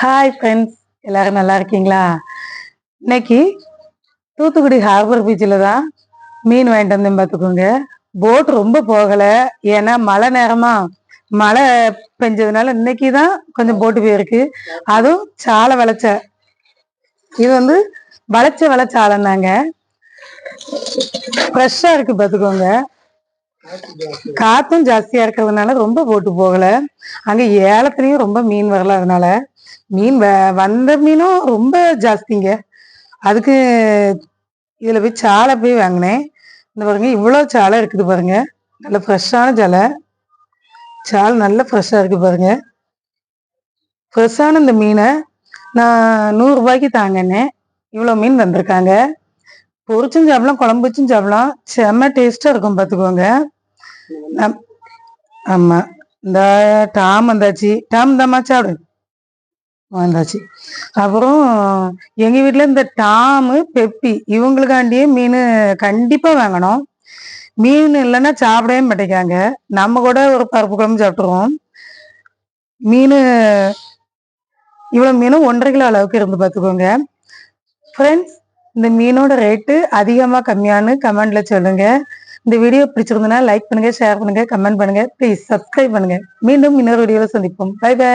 Hi friends எல்லாரும் நல்லா இருக்கீங்களா? இன்னைக்கு தூத்துக்குடி ஹார்பர் பீச்சில் தான் மீன் வாங்கிட்டு வந்தேன் பார்த்துக்கோங்க. போட் ரொம்ப போகலை. ஏன்னா மழை நேரமா மழை பெஞ்சதுனால இன்னைக்கு தான் கொஞ்சம் போட்டு போயிருக்கு. அதுவும் சாலை வளைச்ச. இது வந்து வளைச்ச வளைச்சாலந்தாங்க ஃப்ரெஷ்ஷாக இருக்கு பார்த்துக்கோங்க. காத்தும் ஜாஸ்தியா இருக்கிறதுனால ரொம்ப போட்டு போகல. அங்க ஏலத்துலயும் ரொம்ப மீன் வரல அதனால. மீன் வ- வந்த மீனும் ரொம்ப ஜாஸ்திங்க. அதுக்கு இதுல போய் சாலை போய் வாங்கினேன். இந்த பாருங்க இவ்வளவு சாலை இருக்குது பாருங்க. நல்ல ஃப்ரெஷ்ஷான சாலை. சாலை நல்ல ஃப்ரெஷ்ஷாக இருக்கு பாருங்க. ஃப்ரெஷ்ஷான இந்த மீனை நான் நூறு ரூபாய்க்கு இவ்வளோ மீன் தந்திருக்காங்க பொரிச்சும் சாப்பிடலாம் குழம்பு வச்சும் சாப்பிடலாம். செம்ம டேஸ்ட்டாக இருக்கும் பார்த்துக்கோங்க ஆமாம் ஆமா. இந்த டாம் வந்தாச்சு. டாம் தாம்மா சாப்பிடு. வந்தாச்சு அப்புறம் எங்க வீட்டுல இந்த டாமு பெப்பி இவங்களுக்காண்டியே மீன் கண்டிப்பா வாங்கணும். மீன் இல்லைன்னா சாப்பிடவே மாட்டேங்காங்க நம்ம கூட ஒரு பருப்பு குழம்பு சாப்பிட்ருவோம் மீன் இவ்வளோ மீனும் ஒன்றரை கிலோ அளவுக்கு இருந்து பார்த்துக்கோங்க. ஃப்ரெண்ட்ஸ் இந்த மீனோட ரேட்டு அதிகமாக கம்மியான்னு கமெண்ட்ல சொல்லுங்க. இந்த வீடியோ பிடிச்சிருந்தனா லைக் பண்ணுங்க ஷேர் பண்ணுங்க கமெண்ட் பண்ணுங்க. ப்ளீஸ் சப்ஸ்கிரைப் பண்ணுங்க. மீண்டும் இன்னொரு வீடியோவில் சந்திப்போம். By by